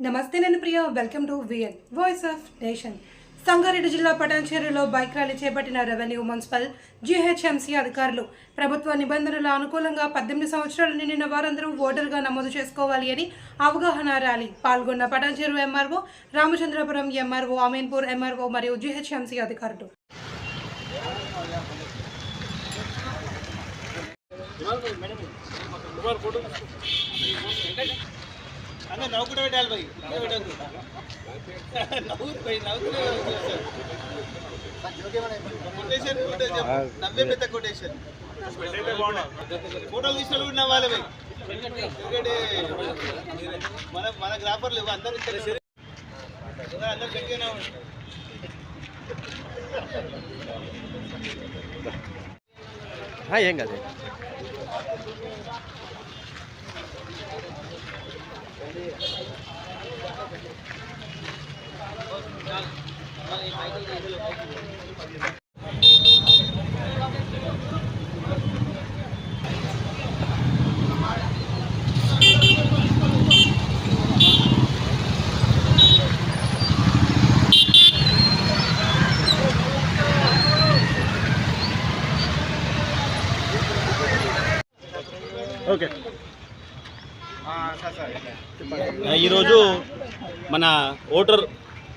నమస్తే నేను Priya. Welcome to VN voice of nation Sangareddy జిల్లా పటాన్చేరులో బైక్ ర్యాలీ చేపట్టిన రెవెన్యూ మున్సిపల్ జీహెచ్ఎంసీ అధికారులు ప్రభుత్వ నిబంధనల అనుకూలంగా పద్దెనిమిది సంవత్సరాలు నిండిన వారందరూ ఓటర్గా నమోదు చేసుకోవాలి అని అవగాహన ర్యాలీ పాల్గొన్న Patancheru MRO Ramachandrapuram MRO Ameenpur MRO మరియు జీహెచ్ఎంసీ అధికారులు. అన్న నవ్వుకుంటూ పెట్టాలి పోయి. పెట్టద్దు. కొటేషన్ నవ్వే పెద్ద కొటేషన్ ఫోటోలు తీసుకొని కూడా నవ్వాలి పోయి. ఎందుకంటే మన మన గ్రాఫర్లు అందరు ఇస్తారు అందరు ఏం కాదు. ఓకే ఈరోజు మన ఓటర్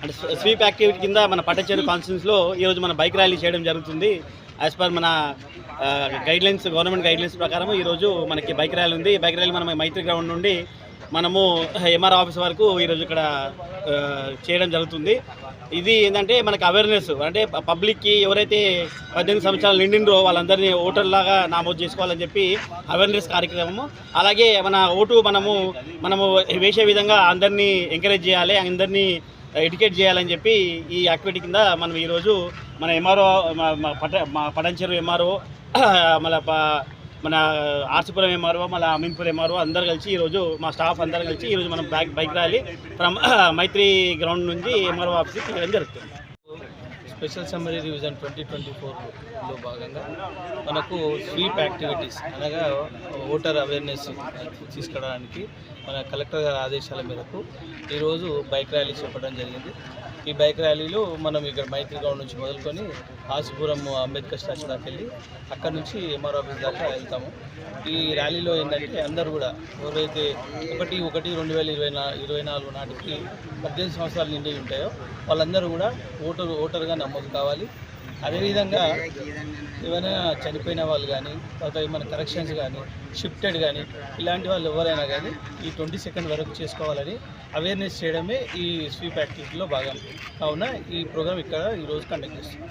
అంటే స్వీప్ యాక్టివిటీ కింద మన పట్టచేరు కాన్స్టిట్యూన్స్లో ఈరోజు మన బైక్ ర్యాలీ చేయడం జరుగుతుంది. యాజ్ పర్ మన గైడ్లైన్స్ గవర్నమెంట్ గైడ్లైన్స్ ప్రకారం ఈరోజు మనకి బైక్ ర్యాలీ ఉంది. బైక్ ర్యాలీ మనం మైత్రి గ్రౌండ్ నుండి మనము ఎంఆర్ ఆఫీస్ వరకు ఈరోజు ఇక్కడ చేయడం జరుగుతుంది. ఇది ఏంటంటే మనకి అవేర్నెస్ అంటే పబ్లిక్కి ఎవరైతే పద్దెనిమిది సంవత్సరాలు నిండిండ్రో వాళ్ళందరినీ ఓటర్లాగా నమోదు చేసుకోవాలని చెప్పి అవేర్నెస్ కార్యక్రమము. అలాగే మన ఓటు మనము మనము వేసే విధంగా అందరినీ ఎంకరేజ్ చేయాలి. అందరినీ ఎడ్యుకేట్ చేయాలని చెప్పి ఈ యాక్టివిటీ కింద మనం ఈరోజు మన ఎంఆర్ఓ పట మా పటంచెరు ఎంఆర్ఓ మళ్ళీ మన ఆర్సిపురం ఎంఆర్ఓ మళ్ళీ అమీన్పూర్ ఎంఆర్ఓ అందరు కలిసి ఈరోజు మా స్టాఫ్ అందరు కలిసి ఈరోజు మనం bike bike rally from Maitri ground నుంచి ఎంఆర్ఓ ఆఫీస్కి చేయడం జరుగుతుంది. Special summary revision twenty twenty ఫోర్లో భాగంగా మనకు స్వీప్ యాక్టివిటీస్ అనగా ఓటర్ అవేర్నెస్ తీసుకురావడానికి మన కలెక్టర్ గారి ఆదేశాల మేరకు ఈరోజు బైక్ ర్యాలీ చెప్పడం జరిగింది. ఈ బైక్ ర్యాలీలో మనం ఇక్కడ మైత్రి గ్రౌండ్ నుంచి మొదలుకొని ఆసిపురం అంబేద్కర్ స్టాచ్యూ దాకా వెళ్ళి అక్కడ నుంచి ఎంఆర్ ఆఫీస్ దాకా వెళ్తాము. ఈ ర్యాలీలో ఏంటంటే అందరూ కూడా ఎవరైతే ఒకటి ఒకటి రెండు వేల ఇరవై నా ఇరవై నాలుగు నాటికి పద్దెనిమిది సంవత్సరాలు నిండి ఉంటాయో వాళ్ళందరూ కూడా ఓటరు ఓటర్గా నమోదు కావాలి. అదేవిధంగా ఏమైనా చనిపోయిన వాళ్ళు కానీ తర్వాత ఏమైనా కరెక్షన్స్ కానీ షిఫ్టెడ్ కానీ ఇలాంటి వాళ్ళు ఎవరైనా కానీ ఈ ట్వంటీ సెకండ్ వరకు చేసుకోవాలని అవేర్నెస్ చేయడమే ఈ స్వీప్ యాక్టివిటీలో భాగం. కావున ఈ ప్రోగ్రామ్ ఇక్కడ ఈరోజు కండక్ట్ చేస్తుంది